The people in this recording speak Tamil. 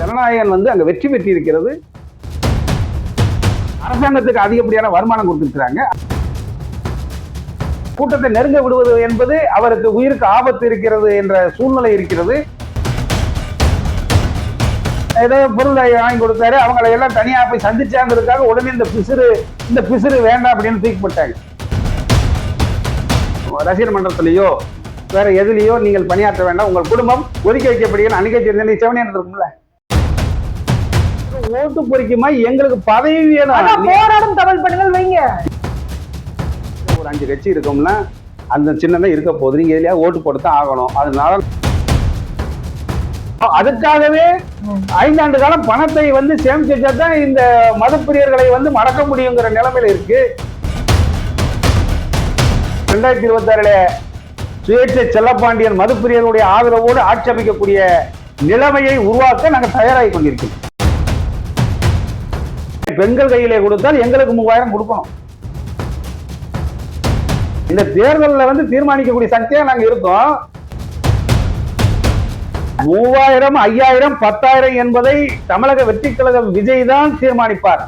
ஜனநாயகன் வந்து அங்க வெற்றி பெற்றி இருக்கிறது அரசாங்கத்துக்கு அதிகப்படியான வருமானம் கொடுத்திருக்கிறாங்க. கூட்டத்தை நெருங்க விடுவது என்பது அவருக்கு உயிருக்கு ஆபத்து இருக்கிறது என்ற சூழ்நிலை இருக்கிறது. ஏதோ பொருளை வாங்கி கொடுத்தாரு. அவங்களை எல்லாம் தனியா போய் சந்திச்சாங்கிறதுக்காக உடனே இந்த பிசிறு இந்த பிசிறு வேண்டாம் அப்படின்னு தூக்கி போட்டாங்க. ரசிகர் மன்றத்திலேயோ வேற எதுலேயோ நீங்கள் பணியாற்ற வேண்டாம். உங்கள் குடும்பம் ஒதுக்கி வைக்கப்படுகிற அன்னைக்கே தெரிஞ்சு செவனியன் இருக்கும்ல. ஓட்டு பொறிக்குமா? எங்களுக்கு பதவி வேணும். போராடும் தமிழ் பெண்கள் வைங்க. ஒரு அஞ்சு கட்சி இருக்கோம்னா அந்த சின்னதான் இருக்க போகுது. நீங்க எதுலயா ஓட்டு போட்டு தான் ஆகணும். அதனால அதுக்காகவே ஐந்தாண்டு காலம் பணத்தை வந்து சேமிச்சு தான் இந்த மதப்பிரியர்களை வந்து மடக்க முடியுங்கிற நிலைமையில இருக்கு. ரெண்டாயிரத்தி இருபத்தி ஆறுல சுயேட்சை செல்லப்பாண்டியன் மதுப்பிரியர்களுடைய ஆதரவோடு ஆட்சி அமைக்கக்கூடிய நிலைமையை உருவாக்க நாங்கள் தயாராகி கொண்டிருக்கிறோம். பெண்கள் கையிலே கொடுத்தால் எங்களுக்கு மூவாயிரம் கொடுக்கணும். இந்த தேர்தலில் வந்து தீர்மானிக்கக்கூடிய சக்தியாக நாங்க இருக்கோம் மூவாயிரம் ஐயாயிரம் பத்தாயிரம் என்பதை தமிழக வெற்றி கழகம் விஜய் தான் தீர்மானிப்பார்.